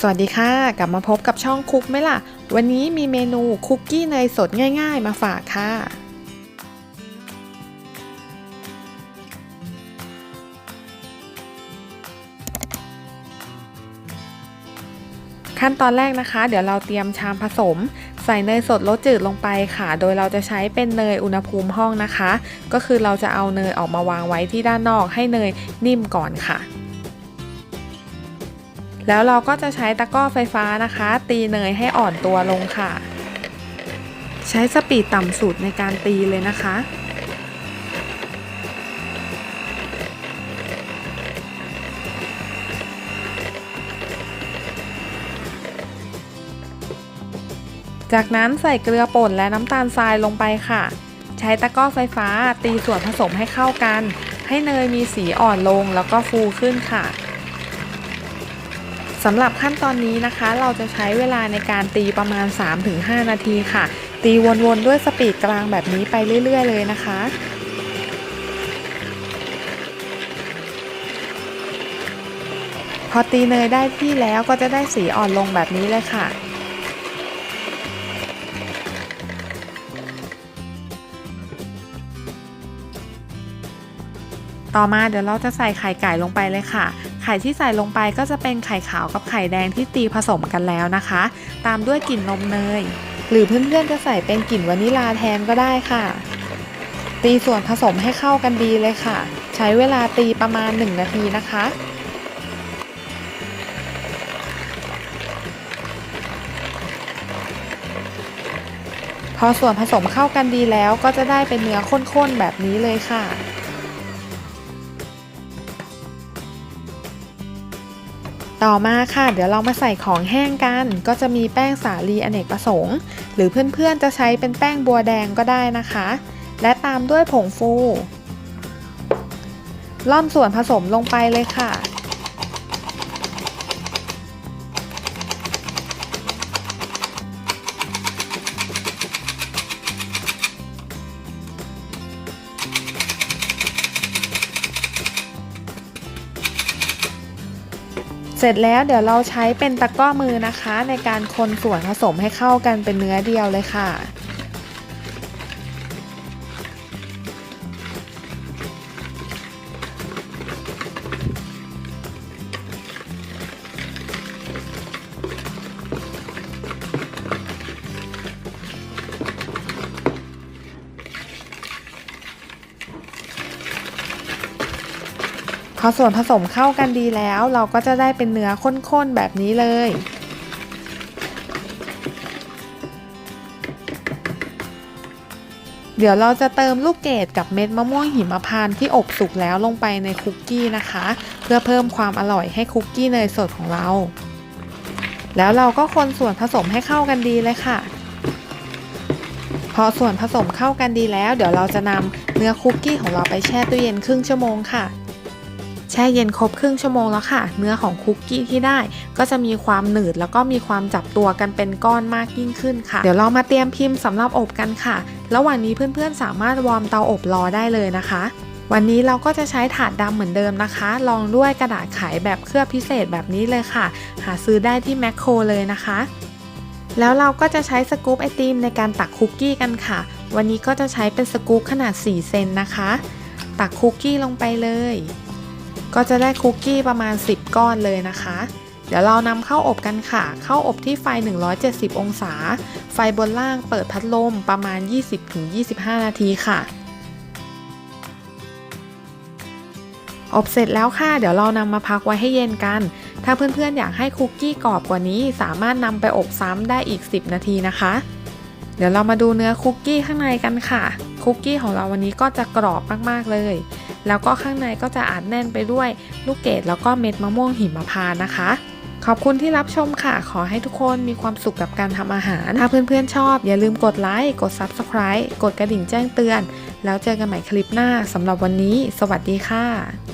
สวัสดีค่ะ กลับมาพบกับช่องคุกไหมล่ะ วันนี้มีเมนูคุกกี้เนยสดง่ายๆ มาฝากค่ะ ขั้นตอนแรกนะคะ เดี๋ยวเราเตรียมชามผสม ใส่เนยสดรสจืดลงไปค่ะ โดยเราจะใช้เป็นเนยอุณหภูมิห้องนะคะ ก็คือเราจะเอาเนยออกมาวางไว้ที่ด้านนอกให้เนยนิ่มก่อนค่ะ แล้วเราก็จะใช้ตะกร้อไฟฟ้านะคะ ตีเนยให้อ่อนตัวลงค่ะ ใช้สปีดต่ำสุดในการตีเลยนะคะ จากนั้นใส่เกลือป่นและน้ำตาลทรายลงไปค่ะ ใช้ตะกร้อไฟฟ้าตีส่วนผสมให้เข้ากัน ให้เนยมีสีอ่อนลงแล้วก็ฟูขึ้นค่ะ สำหรับขั้นตอนนี้นะคะ เราจะใช้เวลาในการตีประมาณ 3-5 นาทีค่ะ ตีวนๆด้วยสปีดกลางแบบนี้ไปเรื่อย ๆ เลยนะคะพอตีเนยได้ที่แล้วก็จะได้สีอ่อนลงแบบนี้เลยค่ะ ต่อมาเดี๋ยวเราจะใส่ไข่ไก่ลงไปเลยค่ะ ไข่ที่ใส่ลงไปก็จะเป็นไข่ขาวกับไข่แดงที่ตีผสมกันแล้วนะคะ ตามด้วยกลิ่นนมเนย หรือเพื่อนๆจะใส่เป็นกลิ่นวานิลาแทนก็ได้ค่ะ ตีส่วนผสมให้เข้ากันดีเลยค่ะ ใช้เวลาตีประมาณ 1 นาทีนะคะพอส่วนผสมเข้ากันดีแล้วก็จะได้เป็นเนื้อข้นๆแบบนี้เลยค่ะ ต่อมาค่ะ เดี๋ยวเรามาใส่ของแห้งกัน ก็จะมีแป้งสาลีอเนกประสงค์ หรือเพื่อนๆจะใช้เป็นแป้งบัวแดงก็ได้นะคะ และตามด้วยผงฟูล่อนส่วนผสมลงไปเลยค่ะ สร็จแล้วเดี๋ยวเราใช้เป็นตะกร้อมือนะคะ ในการคนส่วนผสมให้เข้ากันเป็นเนื้อเดียวเลยค่ะ อส่วนผสมเข้ากันดีแล้ว เราก็จะได้เป็นเนื้อข้นๆแบบนี้เลย เดี๋ยวเราจะเติมลูกเกดกับเม็ดมะม่วงหิมพานต์ที่อบสุกแล้วลงไปในคุกกี้นะคะ เพื่อเพิ่มความอร่อยให้คุกกี้เนยสดของเรา แล้วเราก็คนส่วนผสมให้เข้ากันดีเลยค่ะพอส่วนผสมเข้ากันดีแล้ว เดี๋ยวเราจะนำเนื้อคุกกี้ของเราไปแช่ตู้เย็นครึ่งชั่วโมงค่ะ แช่เย็นครบครึ่งชั่วโมงแล้วค่ะ เนื้อของคุกกี้ที่ได้ ก็จะมีความหนืดแล้วก็มีความจับตัวกันเป็นก้อนมากยิ่งขึ้นค่ะ เดี๋ยวเรามาเตรียมพิมพ์สำหรับอบกันค่ะ ระหว่างนี้เพื่อนๆสามารถวอร์มเตาอบรอได้เลยนะคะวันนี้เราก็จะใช้ถาดดำเหมือนเดิมนะคะ ลองด้วยกระดาษไขแบบเคลือบพิเศษแบบนี้เลยค่ะ หาซื้อได้ที่แมคโครเลยนะคะ แล้วเราก็จะใช้สกู๊ปไอติมในการตักคุกกี้กันค่ะ วันนี้ก็จะใช้เป็นสกู๊ปขนาด 4 เซนนะคะ ตักคุกกี้ลงไปเลย ก็จะได้คุกกี้ประมาณ 10 ก้อนเลยนะคะ เดี๋ยวเรานำเข้าอบกันค่ะ เข้าอบที่ไฟ 170 องศา ไฟบนล่างเปิดพัดลมประมาณ 20-25 นาทีค่ะ อบเสร็จแล้วค่ะ เดี๋ยวเรานำมาพักไว้ให้เย็นกัน ถ้าเพื่อนๆอยากให้คุกกี้กรอบกว่านี้ สามารถนำไปอบซ้ำได้อีก 10 นาทีนะคะ เดี๋ยวเรามาดูเนื้อคุกกี้ข้างในกันค่ะ คุกกี้ของเราวันนี้ก็จะกรอบมากๆเลย แล้วก็ข้างในก็จะอัดแน่นไปด้วยลูกเกดแล้วก็เม็ดมะม่วงหิมพานต์นะคะ ขอบคุณที่รับชมค่ะ ขอให้ทุกคนมีความสุขกับการทำอาหาร ถ้าเพื่อนๆชอบ อย่าลืมกดไลค์ กด Subscribe กดกระดิ่งแจ้งเตือน แล้วเจอกันใหม่คลิปหน้าสำหรับวันนี้ สวัสดีค่ะ